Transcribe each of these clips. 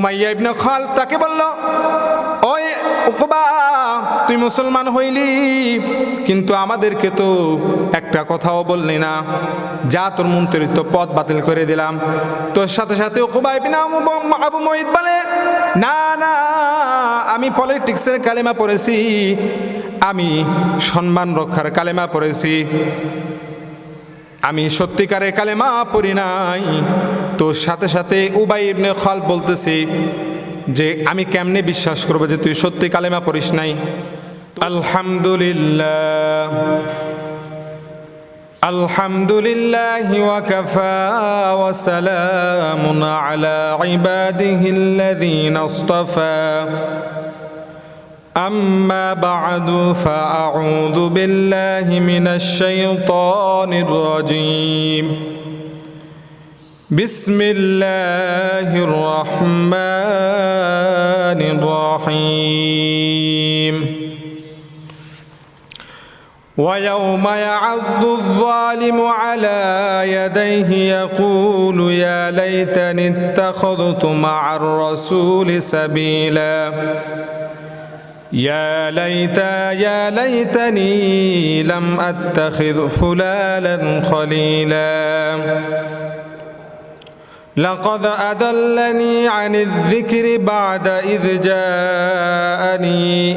Umayya ইবনে খাল তাকে বলল, ওই উকবা, তুই মুসলমান হইলি, কিন্তু আমাদেরকে তো একটা কথাও বললি না। যা তোর মন্ত্রিত্ব পদ বাতিল করে দিলাম। তোর সাথে সাথে উকবা ইবনে আবু মহিদ বলে, না না, আমি পলিটিক্সের কালেমা পড়েছি, আমি সম্মান রক্ষার কালেমা পড়েছি। আমি সত্যিকারের কালেমা পড়ি নাই তো সাথে সাথে উবাই ইবনে খাল বলতেছি যে আমি কেমনে বিশ্বাস করবো যে তুই সত্যি কালেমা পড়িস নাই আলহামদুলিল্লাহ الحمد لله وكفى وسلام على عباده الذين اصطفى أما بعد فأعوذ بالله من الشيطان الرجيم بسم الله الرحمن الرحيم. ويوم يعض الظالم على يديه يقول يا ليتني اتخذت مع الرسول سبيلا. يا ليت يا ليتني لم أتخذ فلانا خليلا. لقد اضلني عن الذكر بعد إذ جاءني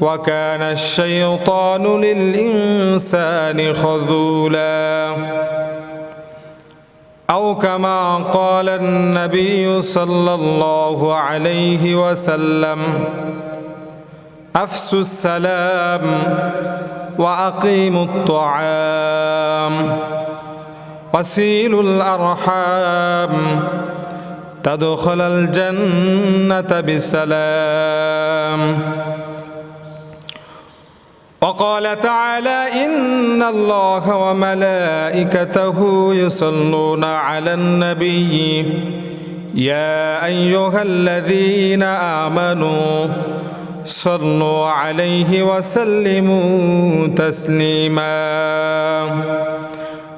وكان الشيطان للإنسان خذولا. أو كما قال النبي صلى الله عليه وسلم أفسوا السلام وأقيموا الطعام. وسيلوا الأرحام. تدخل الجنة بسلام. وقال تعالى إن الله وملائكته يصلون على النبي. يا أيها الذين آمنوا صلوا عليه وسلموا تسليما.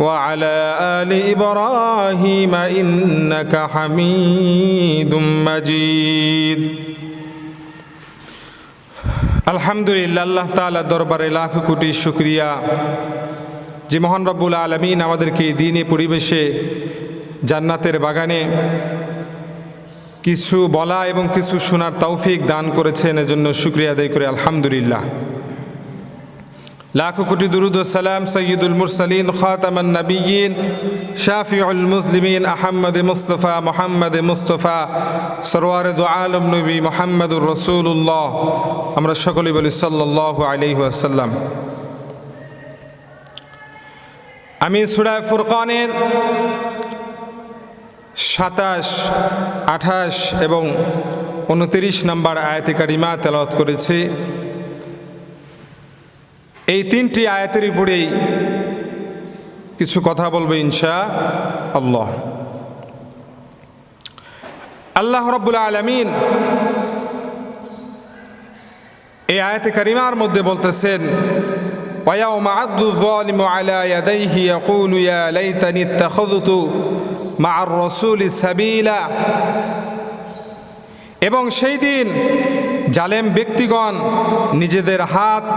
وعلى ال ابراهيم انك حميد مجيد আলহামদুলিল্লাহ আল্লাহ তাআলা দরবারে লাখ কোটি শুক্রিয়া যে মহান রব্বুল আলমিন আমাদেরকে এই দিনে পরিবেশে জান্নাতের বাগানে কিছু বলা এবং কিছু শোনার তৌফিক দান করেছেন এজন্য শুক্রিয়া আদায় করে আলহামদুলিল্লাহ লাখো কোটি দুরুদ সালাম সৈয়দুল মুরসালিন, খাতামান নবীন শাফিউল মুসলিমিন আহমদ মুস্তফা, মোহাম্মদ মুস্তফা, সরওয়ার দু আলম নবী মোহাম্মদুর রসুল্লাহ আমরা সকলেই বলি সাল্লাহ আলহি আসাল্লাম আমি সুরায় ফুরকানের সাতাশ, আঠাশ এবং উনতিরিশ নম্বর আয়াতে কারিমা তেলাওয়াত করেছি। এই তিনটি আয়াতের উপরেই কিছু কথা বলবো ইনশা আল্লাহ আল্লাহ রব্বুল আলমিন এই আয়াতে কারিমার মধ্যে বলতেছেন ويوم عض الظالم على يديه يقول يا ليتني اتخذت مع الرسول سبيلا এবং সেই দিন জালেম ব্যক্তিগণ নিজেদের হাত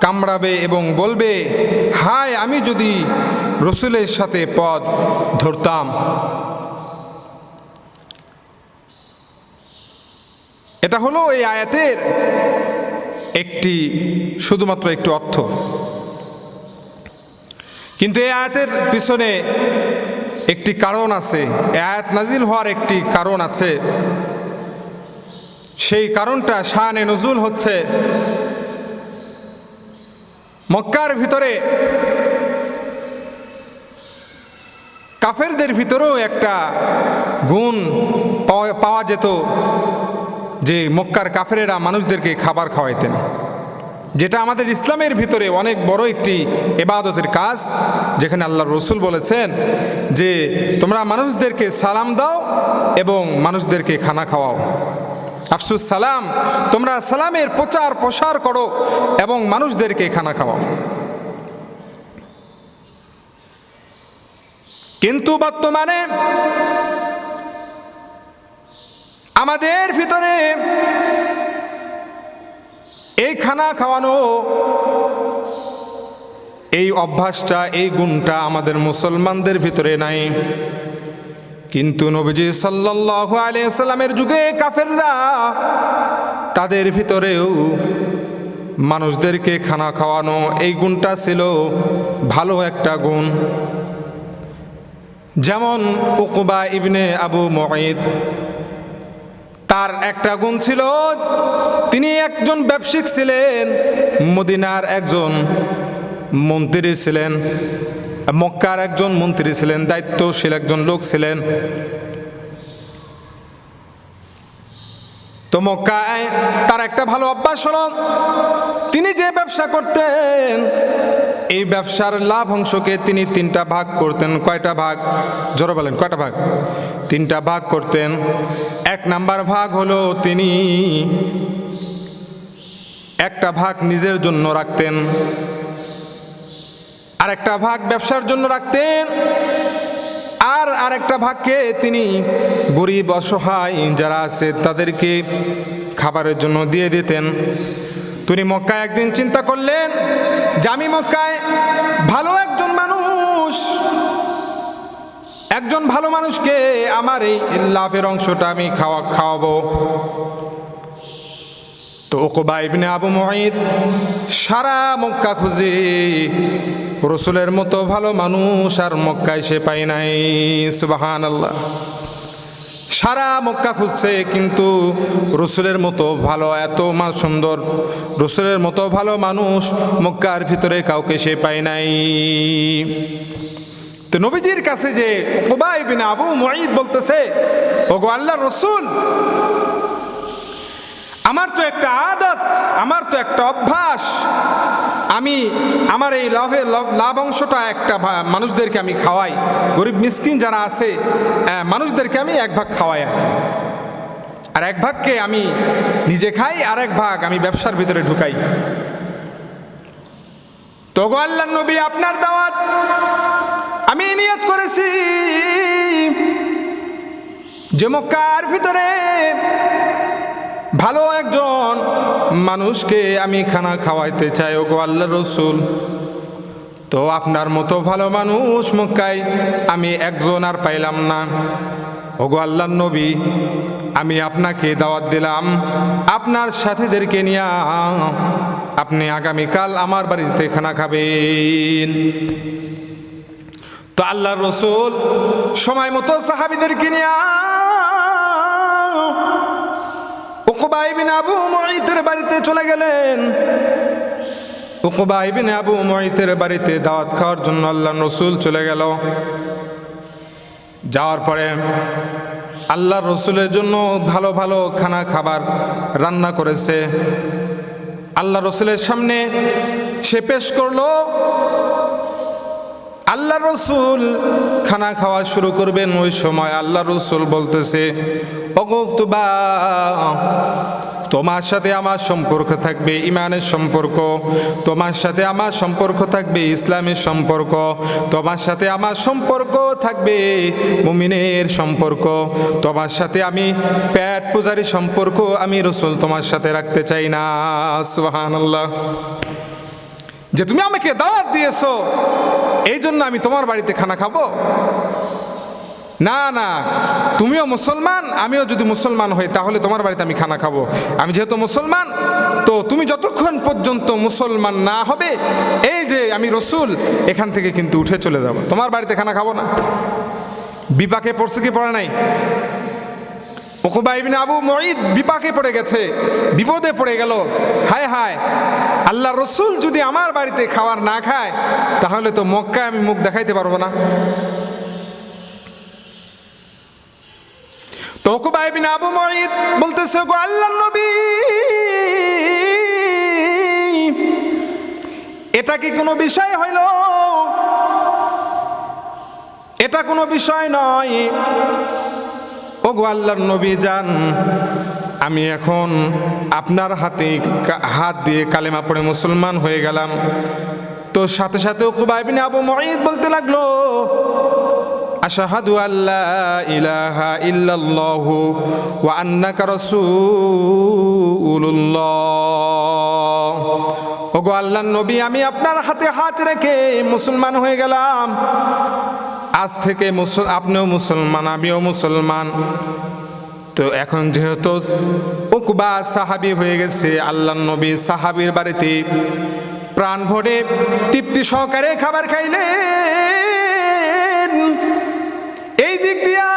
কামড়াবে এবং বলবে, হায়, আমি যদি রসুলের সাথে পদ ধরতাম। এটা হলো এই আয়াতের একটি, শুধুমাত্র একটি অর্থ। কিন্তু এই আয়াতের পিছনে একটি কারণ আছে আয়াত নাজিল হওয়ার একটি কারণ আছে। সেই কারণটা শানে নজুল হচ্ছে মক্কার ভিতরে কাফেরদের ভিতরেও একটা গুণ পাওয়া যেত যে মক্কার কাফেরেরা মানুষদেরকে খাবার খাওয়াইতেন। যেটা আমাদের ইসলামের ভিতরে অনেক বড় একটি এবাদতের কাজ, যেখানে আল্লাহ রসুল বলেছেন যে তোমরা মানুষদেরকে সালাম দাও এবং মানুষদেরকে খানা খাওয়াও। আফসুস সালাম, তোমরা সালামের প্রচার প্রসার করো এবং মানুষদেরকে খানা খাওয়াও। কিন্তু বর্তমানে আমাদের ভিতরে এই খানা খাওয়ানো, এই অভ্যাসটা, এই গুণটা আমাদের মুসলমানদের ভিতরে নাই। কিন্তু নবীজি সাল্লাল্লাহু আলাইহি সাল্লামের যুগে কাফেররা তাদের ভিতরেও মানুষদেরকে খানা খাওয়ানো, এই গুণটা ছিল ভালো একটা গুণ। যেমন উকবা ইবনে আবু মঈদ, তার একটা গুণ ছিল, তিনি একজন ব্যবসায়িক ছিলেন, মদিনার একজন মন্ত্রী ছিলেন। মক্কার একজন মন্ত্রী ছিলেন, দায়িত্বশীল একজন লোক ছিলেন। তো মক্কায় তার একটা ভালো অভ্যাস হলো, তিনি যে ব্যবসা করতেন, এই ব্যবসার লাভ অংশকে তিনি তিনটা ভাগ করতেন। কয়টা ভাগ? জোরে বলেন, কয়টা ভাগ? তিনটা ভাগ করতেন। এক নাম্বার ভাগ হলো তিনি একটা ভাগ নিজের জন্য রাখতেন। আর একটা ভাগ ব্যবসার জন্য রাখতেন। আর আরেকটা ভাগকে তিনি গরিব, অসহায় যারা আছে তাদেরকে খাবারের জন্য দিয়ে দিতেন। তিনি মক্কায় একদিন চিন্তা করলেন যে আমি মক্কায় ভালো একজন মানুষ, একজন ভালো মানুষকে আমার এই লাভের অংশটা আমি খাওয়া, খাওয়াবো। তো ওকবা ইবনে আবু মহিদ সারা মক্কা খুঁজে রসুলের মতো ভালো মানুষ আর মক্কায় সে পাই নাই সুবাহান আল্লাহ সারা মক্কা খুঁজছে, কিন্তু রসুলের মতো ভালো, এত মা সুন্দর, রসুলের মতো ভালো মানুষ মক্কার ভিতরে কাউকে সে পায় নাই। তো নবীজির কাছে যে ওবাই বিন আবু মঈদ বলতেছে, ওগো আল্লাহ রসুল, আমার তো একটা আদত, আমার তো একটা অভ্যাস আমি আমার এই লাভ- লাভ অংশটা একটা মানুষদেরকে আমি খাওয়াই। গরিব মিসকিন যারা আছে মানুষদেরকে আমি এক ভাগ খাওয়াই আর। আর এক ভাগকে আমি নিজে খাই, আর এক ভাগ আমি ব্যবসার ভিতরে ঢুকাই। তো আল্লাহ নবী, আপনার দাওয়াত আমি নিয়ত করেছি। যে মক্কার ভিতরে ভালো একজন মানুষকে আমি খানা খাওয়াইতে চাই ও গো আল্লাহ রসুল। তো আপনার মতো ভালো মানুষ মক্কায় আমি একজন আর পাইলাম না। ও গো আল্লাহ নবী, আমি আপনাকে দাওয়াত দিলাম, আপনার সাথীদেরকে নিয়ে আপনি আগামীকাল আমার বাড়িতে খানা খাবেন। তো আল্লাহ রসুল, সময় মতো সাহাবিদেরকে নিয়ে উকবা ইবিন আবু মুঈতের বাড়িতে চলে গেলেন। উকবা ইবিন আবু মুঈতের বাড়িতে দাওয়াত খাওয়ার জন্য আল্লাহ রসুল চলে গেল। যাওয়ার পরে আল্লাহ রসুলের জন্য ভালো ভালো খানা খাবার রান্না করেছে। আল্লাহ রসুলের সামনে সে পেশ করল। আল্লাহ রসুল খানা খাওয়া শুরু করবেন ওই সময় আল্লাহ রসুল বলতেছে তোমার সাথে আমার সম্পর্ক থাকবে, ইমানের সম্পর্ক। তোমার সাথে আমার সম্পর্ক থাকবে, ইসলামের সম্পর্ক। তোমার সাথে আমার সম্পর্ক থাকবে, মুমিনের সম্পর্ক। তোমার সাথে আমি প্যাট পূজারি সম্পর্ক আমি রসুল তোমার সাথে রাখতে চাই না। সুহান আল্লাহ যে তুমি আমাকে দাওয়াত দিয়েছ, এই জন্য আমি তোমার বাড়িতে খানা খাব? না না, তুমিও মুসলমান, আমিও যদি মুসলমান হই, তাহলে তোমার বাড়িতে আমি খানা খাব। আমি যেহেতু মুসলমান, তো তুমি যতক্ষণ পর্যন্ত মুসলমান না হবে, এই যে আমি রসুল, এখান থেকে কিন্তু উঠে চলে যাব। তোমার বাড়িতে খানা খাব না? বিপাকে পড়ছে কি পড়ে নাই? ওকুবা ইবিন পড়ে গেছে, বিপদে পড়ে গেল। হায় হায়, আল্লাহ রসুল যদি আমার বাড়িতে না খায়, তাহলে তো আমি মুখ পারব না। তো গো আল্লাহর নবী, এটা কি কোনো বিষয় হইল? এটা কোনো বিষয় নয়। ও গো আল্লাহর নবী যান। আমি এখন আপনার হাতে হাত দিয়ে কালেমা পড়ে মুসলমান হয়ে গেলাম। তো সাথে সাথে উকবা ইবনে আবু মুঈদ বলতে লাগল, আশহাদু আল্লা ইলাহা ইল্লাল্লাহু ওয়া আন্নাকা রাসূলুল্লাহ। ওগো আল্লাহর নবী, আমি আপনার হাতে হাত রেখে মুসলমান হয়ে গেলাম। আজ থেকে মুসল, আপনিও মুসলমান, আমিও মুসলমান। তো এখন যেহেতু উকবা সাহাবি হয়ে গেছে আল্লাহ নবী সাহাবির বাড়িতে প্রাণ ভরে তৃপ্তি সহকারে খাবার খাইলেন। এই দিক দিয়া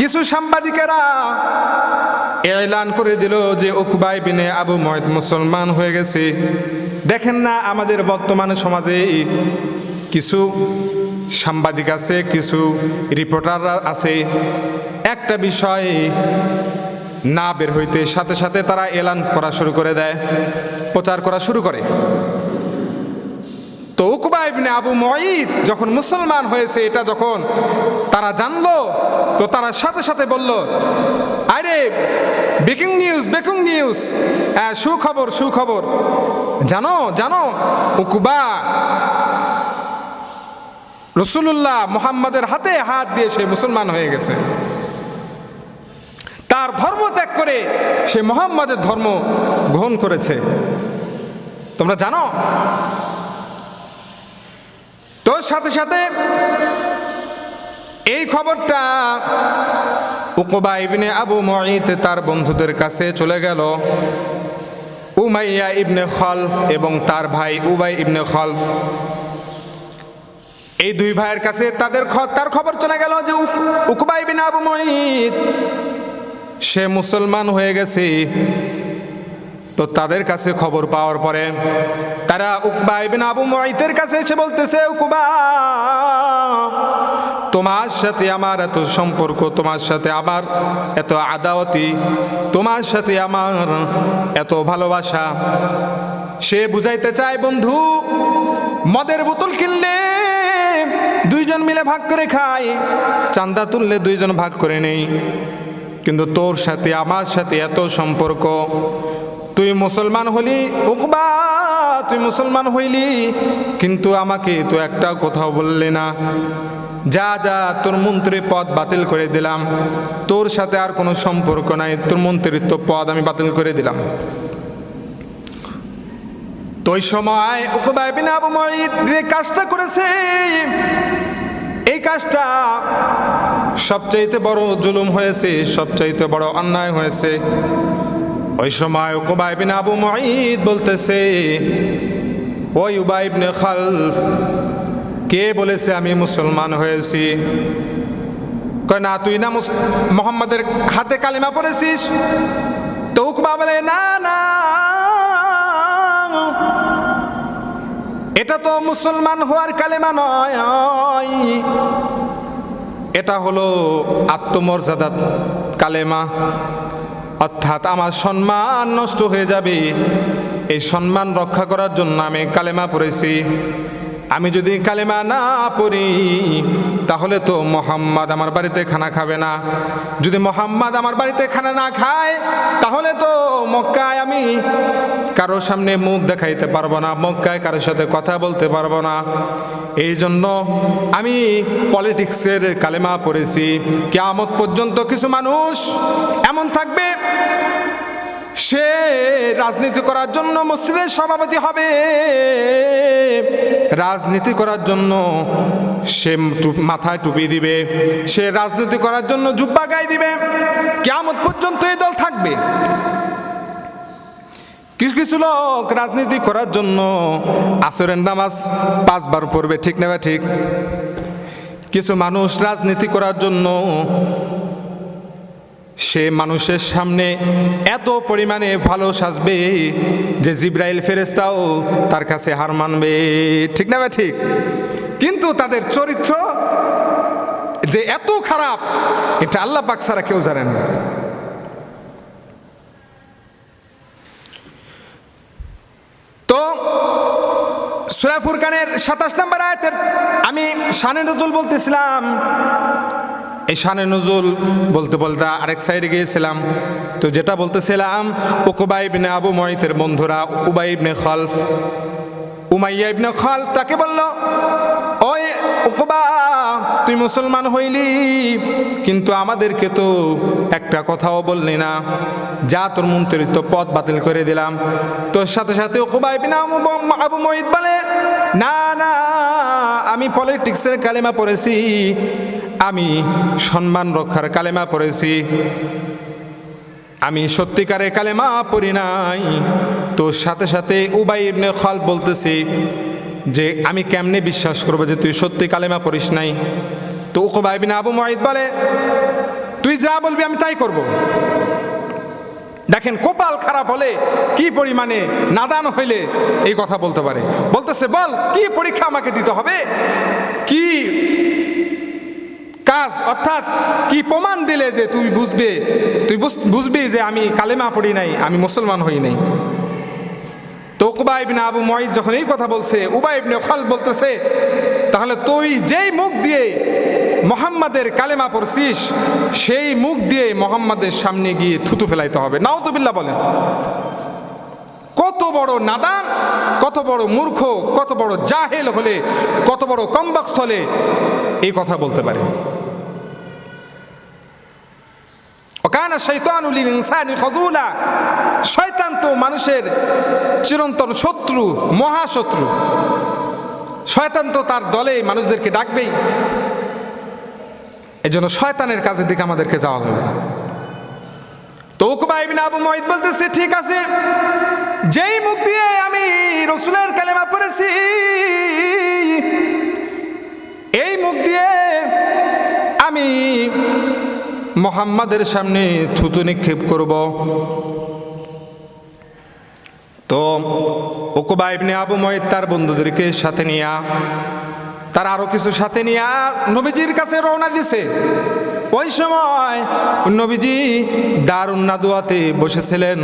কিছু সাংবাদিকেরা এলান করে দিল যে উকবাই বিনে আবু ময়দ মুসলমান হয়ে গেছে। দেখেন না আমাদের বর্তমান সমাজে কিছু সাংবাদিক আছে, কিছু রিপোর্টার আছে। একটা বিষয় না বের হইতে, সাথে সাথে তারা এলান করা শুরু করে দেয়, প্রচার করা শুরু করে। তো উকবা ইবনে আবু মঈদ যখন মুসলমান হয়েছে, এটা যখন তারা জানলো, তো তারা সাথে সাথে বলল, আরে বেকিং নিউজ বেকিং নিউজ সুখবর সুখবর। জানো জানো, উকবা রসুল্লাহ মোহাম্মদের হাতে হাত দিয়ে সে মুসলমান হয়ে গেছে। তার ধর্ম ত্যাগ করে সে মোহাম্মদের ধর্ম গ্রহণ করেছে। তোমরা জানো? তোর সাথে সাথে এই খবরটা উকবা ইবনে আবু মঈদ তার বন্ধুদের কাছে চলে গেল। উমাইয়া ইবনে খলফ এবং তার ভাই উবাই ইবনে খলফ এই দুই ভাইয়ের কাছে তাদের তার খবর চলে গেল যে উক- উকবা ইবনে আবু মঈদ, সে মুসলমান হয়ে গেছে। তো তাদের কাছে খবর পাওয়ার পরে তারা উকবা ইবিন আবু মুঈতের কাছে এসে বলতেছে, উকবা, তোমার সাথে আমার এত সম্পর্ক, তোমার সাথে আমার এত আদাওয়াতি, তোমার সাথে আমার এত ভালোবাসা। সে বুঝাইতে চায়, বন্ধু, মদের বোতল কিনলে দুইজন মিলে ভাগ করে খাই। চান্দা তুললে দুইজন ভাগ করে নেই। কিন্তু তোর সাথে, আমার সাথে এত সম্পর্ক। তুই মুসলমান হলি, উকবা, তুই মুসলমান হইলি, কিন্তু আমাকে তো একটা কোথাও বললি না। যা যা, তোর মন্ত্রীর পদ বাতিল করে দিলাম। তোর সাথে আর কোনো সম্পর্ক নাই, তোর মন্ত্রিত্ব পদ আমি বাতিল করে দিলাম। তো সময় উকবা ইবনে আবু মুঈদ যে কাজটা করেছে কাজটা সবচাইতে বড় জুলুম হয়েছে, সবচাইতে বড় অন্যায় হয়েছে। ওই সময় উকবা ইবনে আবু মুঈদ বলতেছে, ওই উবা ইবনে খালফ, কে বলেছে আমি মুসলমান হয়েছি? কয়, না, তুই না মোহাম্মদের হাতে কালিমা পড়েছিস? তো উকবা বলে, না না। এটা তো মুসলমান হওয়ার কালেমা নয়। এটা হলো আত্মমর্যাদা কালেমা। অর্থাৎ আমার সম্মান নষ্ট হয়ে যাবে। এই সম্মান রক্ষা করার জন্য আমি কালেমা পড়েছি। আমি যদি কালেমা না পড়ি, তাহলে তো মোহাম্মদ আমার বাড়িতে খানা খাবে না। যদি মোহাম্মদ আমার বাড়িতে খানা না খায়, তাহলে তো মক্কায় আমি কারও সামনে মুখ দেখাইতে পারব না, মক্কায় কারোর সাথে কথা বলতে পারব না। এই জন্য আমি পলিটিক্সের কালেমা পড়েছি। কেয়ামত পর্যন্ত কিছু মানুষ এমন থাকবে সে রাজনীতি করার জন্য মসজিদের সভাপতি হবে। রাজনীতি করার জন্য সে মাথায় টুপি দিবে। সে রাজনীতি করার জন্য জুব্বা গায়ে দিবে। কেমন পর্যন্ত এই দল থাকবে। কিছু কিছু লোক রাজনীতি করার জন্য আসরের নামাজ পাঁচবার পড়বে, ঠিক না ঠিক। কিছু মানুষ রাজনীতি করার জন্য সে মানুষের সামনে এত পরিমাণে ভালো সাজবে যে জিব্রাইল ফেরেস্তাও তার কাছে হার মানবে। ঠিক না বা ঠিক? কিন্তু তাদের চরিত্র যে এত খারাপ, এটা আল্লাহ পাক ছাড়া কেউ জানেন না। তো সুরা ফুরকানের সাতাশ নম্বর আয়াতের আমি শানে নজুল বলতেছিলাম এই শানে নজুল বলতে বলতে আরেক সাইডে গিয়েছিলাম। তো যেটা বলতেছিলাম, উকুবা ইবনে আবু ময়িতের বন্ধুরা, উবাই ইবনে খলফ। উমাইয়া ইবনে খলফ তাকে বলল, ওই উকুবা, তুই মুসলমান হইলি, কিন্তু আমাদেরকে তো একটা কথাও বললি না। যা তোর মন্ত্রিত্ব পথ বাতিল করে দিলাম। তোর সাথে সাথে উকুবা ইবনে আবু মহিত বলে, না না, আমি পলিটিক্সের কালেমা পড়েছি। আমি সম্মান রক্ষার কালেমা পড়েছি। আমি সত্যিকারে কালেমা পড়ি নাই। তোর সাথে সাথে উবাই ইবনে খাল বলতেছি যে, আমি কেমনে বিশ্বাস করব যে তুই সত্যি কালেমা পড়িস নাই? তো উকবা ইবনে আবু মুঈদ বলে, তুই যা বলবি আমি তাই করব। দেখেন, কপাল খারাপ হলে কি পরিমাণে নাদান হইলে এই কথা বলতে পারে। বলতেছে, বল, কি পরীক্ষা আমাকে দিতে হবে? কি কাজ, অর্থাৎ কি প্রমাণ দিলে যে তুই বুঝবে? তুই বুঝ- বুঝবি যে আমি কালেমা পড়ি নাই, আমি মুসলমান হই নাই। তো উকবা ইবনে আবু মঈদ যখন এই কথা বলছে, উবা ইবনে খল বলতেছে, তাহলে তুই যেই মুখ দিয়ে মোহাম্মদের কালেমা পড়ছিস, সেই মুখ দিয়ে মোহাম্মদের সামনে গিয়ে থুতু ফেলাইতে হবে। নাউতুবিল্লাহ বলেন। কত বড় নাদান, কত বড় মূর্খ, কত বড় জাহেল হলে, কত বড় কমবাক্স হলে এই কথা বলতে পারে। ওকানা শৈতানুল ইনসানি খদুলা শয়তান তো মানুষের চিরন্তন শত্রু, মহাশত্রু। শয়তান তো তার দলে মানুষদেরকে ডাকবেই। এই জন্য শয়তানের কাজের দিকে আমাদেরকে যাওয়া না। তো উকবা ইবনে আবু মঈদ বলতেছে, ঠিক আছে, যেই মুখ দিয়ে আমি রসুলের কালেমা পড়েছি, এই মুখ দিয়ে আমি মোহাম্মদের সামনে থুতু নিক্ষেপ করব। তো ওকবা ইবনে আবু মঈদ তার বন্ধুদেরকে সাথে নিয়া, তার আরও কিছু সাথে নিয়া নবীজির কাছে রওনা দিছে। ওই সময় নবীজি দারুণ নাদুয়াতে বসেছিলেন।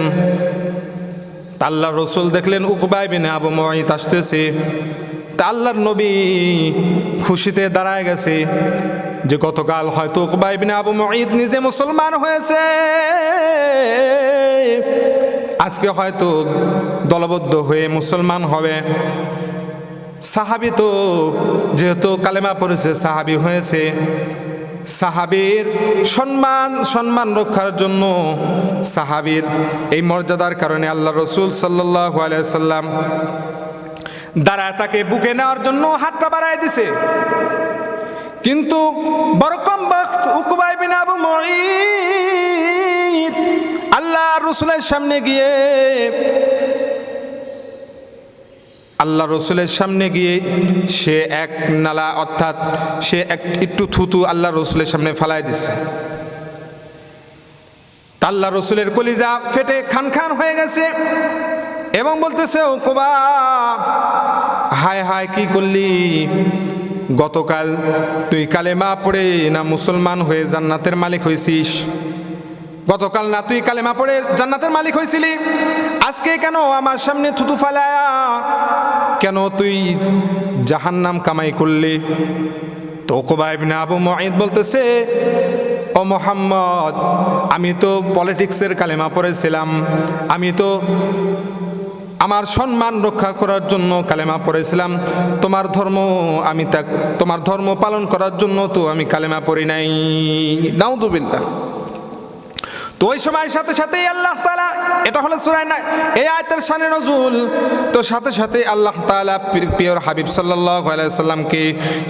আল্লাহ রসুল দেখলেন উকবাই বিনে আবু মঈদ আসতেছে। তা আল্লাহর নবী খুশিতে দাঁড়ায় গেছে। যে গতকাল হয়তো উকবাই বিনে আবু মঈদ নিজে মুসলমান হয়েছে। আজকে হয়তো দলবদ্ধ হয়ে মুসলমান হবে। সাহাবি তো যেহেতু কালেমা পড়েছে, সাহাবি হয়েছে। সাহাবির সম্মান সম্মান রক্ষার জন্য সাহাবির এই মর্যাদার কারণে আল্লাহ রসুল সাল্লাহ আলাইসাল্লাম দ্বারা তাকে বুকে নেওয়ার জন্য হাতটা বাড়ায় দিছে। কিন্তু বরকম কম বখত উকবাই বিন আবু মঈদ আল্লাহ রসুলের সামনে গিয়ে আল্লাহ রসুলের সামনে গিয়ে সে এক নালা অর্থাৎ সে এক একটু থুতু আল্লাহ রসুলের সামনে ফালাই দিছে। আল্লাহ রসুলের কলিজা ফেটে খান খান হয়ে গেছে এবং বলতেছে ও কোবা হায় হায়, কি করলি? গতকাল তুই কালেমা পড়ে না মুসলমান হয়ে জান্নাতের মালিক হয়েছিস গতকাল না তুই কালেমা পড়ে জান্নাতের মালিক হয়েছিলি আজকে কেন আমার সামনে থুতু ফালায়া? কেন তুই জাহান্নাম কামাই করলি? তো ইবনে আবু মুঈদ বলতেছে, ও মোহাম্মদ, আমি তো পলিটিক্সের কালেমা পড়েছিলাম। আমি তো আমার সম্মান রক্ষা করার জন্য কালেমা পড়েছিলাম। তোমার ধর্ম আমি তা তোমার ধর্ম পালন করার জন্য তো আমি কালেমা পড়ি নাই। নাউজুবিল্লাহ। তো ওই সময়ের সাথে সাথেই আল্লাহ তালা এটা হলো সুরায় না এই আয়তের সানে নজুল। তো সাথে সাথে আল্লাহ তালা পিওর হাবিব সাল্লাহ আলাইসাল্লামকে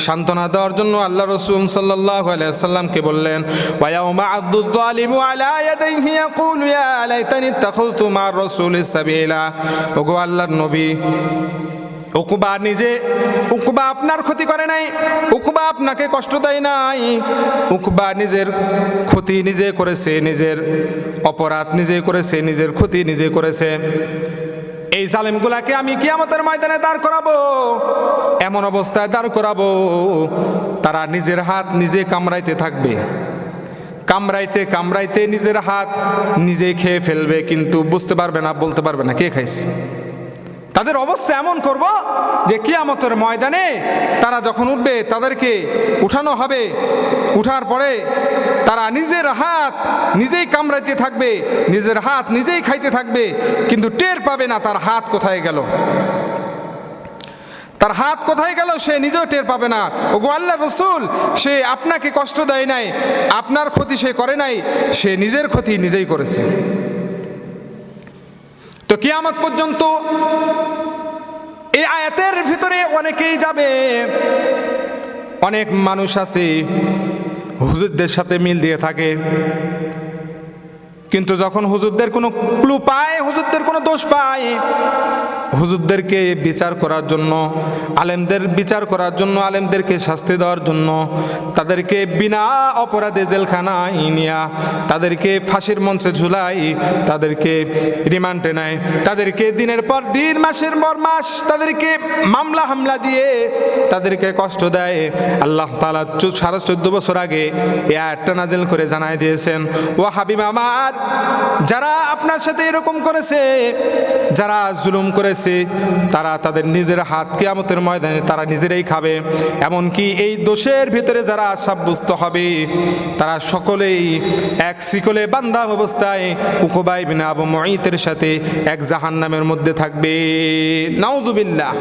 সান্ত্বনা দেওয়ার জন্য আল্লাহ রসুল সাল্লাহ আলাইসাল্লামকে বললেন ওয়াউমা আব্দুল আলিমু আলা ইয়াদাইহি ইয়াকুলু, ইয়া আলাইতানি তাখুলতু মা রাসূলি সাবিলা। ওগো আল্লাহর নবী উকুবা নিজে, উকুবা আপনার ক্ষতি করে নাই, উকুবা আপনাকে কষ্ট দেয় নাই। উকুবা নিজের ক্ষতি নিজে করেছে, নিজের অপরাধ নিজে করেছে, নিজের ক্ষতি নিজে করেছে। এই জালেমগুলাকে আমি কিয়ামতের ময়দানে দাঁড় করাবো, এমন অবস্থায় দাঁড় করাবো, তারা নিজের হাত নিজে কামড়াইতে থাকবে। কামড়াইতে কামড়াইতে নিজের হাত নিজে খেয়ে ফেলবে, কিন্তু বুঝতে পারবে না, বলতে পারবে না, কে খাইছে? তাদের অবস্থা এমন করব যে কিয়ামতের ময়দানে তারা যখন উঠবে, তাদেরকে উঠানো হবে। উঠার পরে তারা নিজের হাত নিজেই কামড়াইতে থাকবে, নিজের হাত নিজেই খাইতে থাকবে, কিন্তু টের পাবে না তার হাত কোথায় গেল। তার হাত কোথায় গেল সে নিজেও টের পাবে না। ওগো আল্লাহ রসুল, সে আপনাকে কষ্ট দেয় নাই, আপনার ক্ষতি সে করে নাই, সে নিজের ক্ষতি নিজেই করেছে। তো কিয়ামত পর্যন্ত এই আয়াতের ভিতরে অনেকেই যাবে। অনেক মানুষ আছে, হুজুরদের সাথে মিল দিয়ে থাকে। কিন্তু যখন হুজুরদের কোনো ক্লু পায়, হুজুরদের কোনো দোষ পায়। হুজুরদেরকে বিচার করার জন্য, আলেমদের বিচার করার জন্য, আলেমদেরকে শাস্তি দেওয়ার জন্য, তাদেরকে বিনা অপরাধে জেলখানায় ইনিয়া তাদেরকে ফাঁসির মঞ্চে ঝুলাই, তাদেরকে রিমান্ডে নেয়, তাদেরকে দিনের পর দিন, মাসের পর মাস তাদেরকে মামলা হামলা দিয়ে তাদেরকে কষ্ট দেয়। আল্লাহ তালা সাড়ে চোদ্দ বছর আগে এ আয়াতটা নাজেল করে জানাই দিয়েছেন ও হাবিব যারা আপনার সাথে এরকম করেছে, যারা জুলুম করেছে, তারা তাদের নিজের হাত কেয়ামতের ময়দানে তারা নিজেরাই খাবে। এমনকি এই দোষের ভিতরে যারা সাব্যস্ত হবে, তারা সকলেই এক শিকলে বান্ধা অবস্থায় উকবাই বিন আবু মঈতের সাথে এক জাহান্নামের মধ্যে থাকবে। নাউজুবিল্লাহ।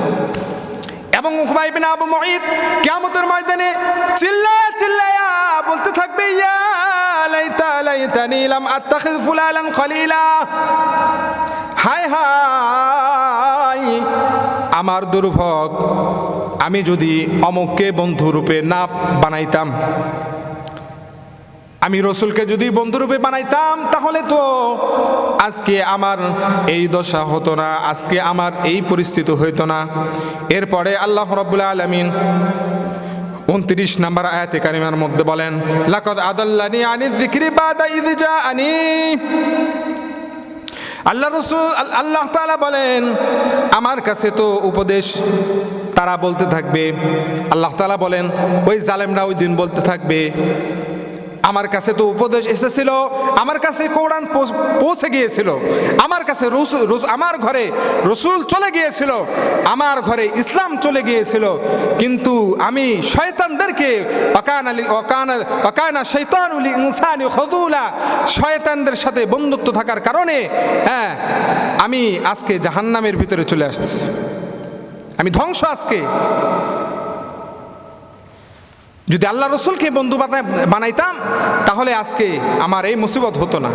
এবং উকবাই বিন আবু মঈদ কিয়ামতের ময়দানে চিল্লা চিল্লায়া, বলতে থাকবে, ইয়া লাইতা, লাইতানি লাম আত্তাখিজ ফুলালান খলিলা। হায় হায়, আমার দুর্ভোগ, আমি যদি অমুককে বন্ধুরূপে না বানাইতাম আমি রসুলকে যদি বন্ধুরূপে বানাইতাম, তাহলে তো আজকে আমার এই দশা হতো না, আজকে আমার এই পরিস্থিতি হইতো না। এরপরে আল্লাহ রব্বুল্লা আলমিন উনত্রিশ নাম্বার আয়াতে কারিমার মধ্যে বলেন, লাকদ আদাল্লানি আনি যিকরি বাদা ইদ জাআনি। আল্লাহ রসুল, আল্লাহ তাআলা বলেন, আমার কাছে তো উপদেশ তারা বলতে থাকবে। আল্লাহ তাআলা বলেন, ওই জালেমরা ওই দিন বলতে থাকবে আমার কাছে তো উপদেশ এসেছিল, আমার কাছে কোরআন পৌঁছে গিয়েছিল। আমার কাছে আমার ঘরে রসুল চলে গিয়েছিল, আমার ঘরে ইসলাম চলে গিয়েছিল। কিন্তু আমি শয়তানদেরকে অকান আলী অকান অকানা শৈতানুল ইনসানি খদুলা শয়তানদের সাথে বন্ধুত্ব থাকার কারণে হ্যাঁ আমি আজকে জাহান্নামের ভিতরে চলে আসছি। আমি ধ্বংস আজকে। যদি আল্লাহ রসুলকে বন্ধু বানাইতাম, তাহলে আজকে আমার এই মুসিবত হতো না।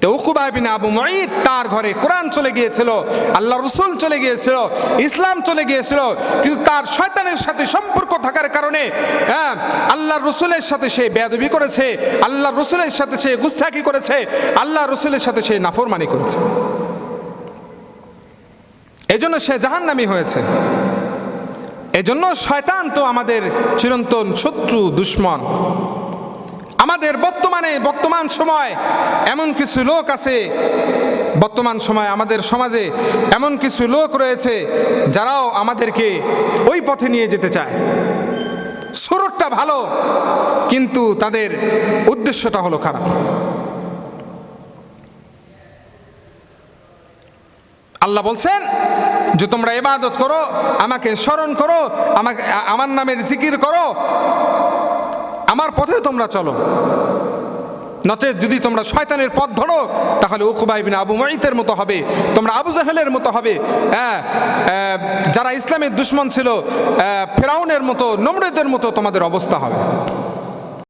তো আবু মঈদ তার ঘরে কোরআন চলে গিয়েছিল, আল্লাহ রসুল চলে গিয়েছিল, ইসলাম চলে গিয়েছিল, কিন্তু তার শয়তানের সাথে সম্পর্ক থাকার কারণে হ্যাঁ আল্লাহ রসুলের সাথে সে বেয়াদবি করেছে, আল্লাহ রসুলের সাথে সে গুস্তাকি করেছে, আল্লাহ রসুলের সাথে সে নাফরমানি করেছে। এজন্য সে জাহান্নামি হয়েছে। এজন্য শয়তান তো আমাদের চিরন্তন শত্রু, দুশ্মন। আমাদের বর্তমানে, বর্তমান সময় এমন কিছু লোক আছে, বর্তমান সময় আমাদের সমাজে এমন কিছু লোক রয়েছে যারাও আমাদেরকে ওই পথে নিয়ে যেতে চায়। সুরটটা ভালো, কিন্তু তাদের উদ্দেশ্যটা হলো খারাপ। আল্লাহ বলছেন যে তোমরা এবাদত করো, আমাকে স্মরণ করো, আমাকে আমার নামের জিকির করো, আমার পথে তোমরা চলো। নচেত যদি তোমরা শয়তানের পথ ধরো, তাহলে উকুবাই বিন আবু মঈতের মতো হবে, তোমরা আবু জাহেলের মতো হবে হ্যাঁ যারা ইসলামের দুশ্মন ছিল ফেরাউনের মতো, নমরুদের মতো তোমাদের অবস্থা হবে।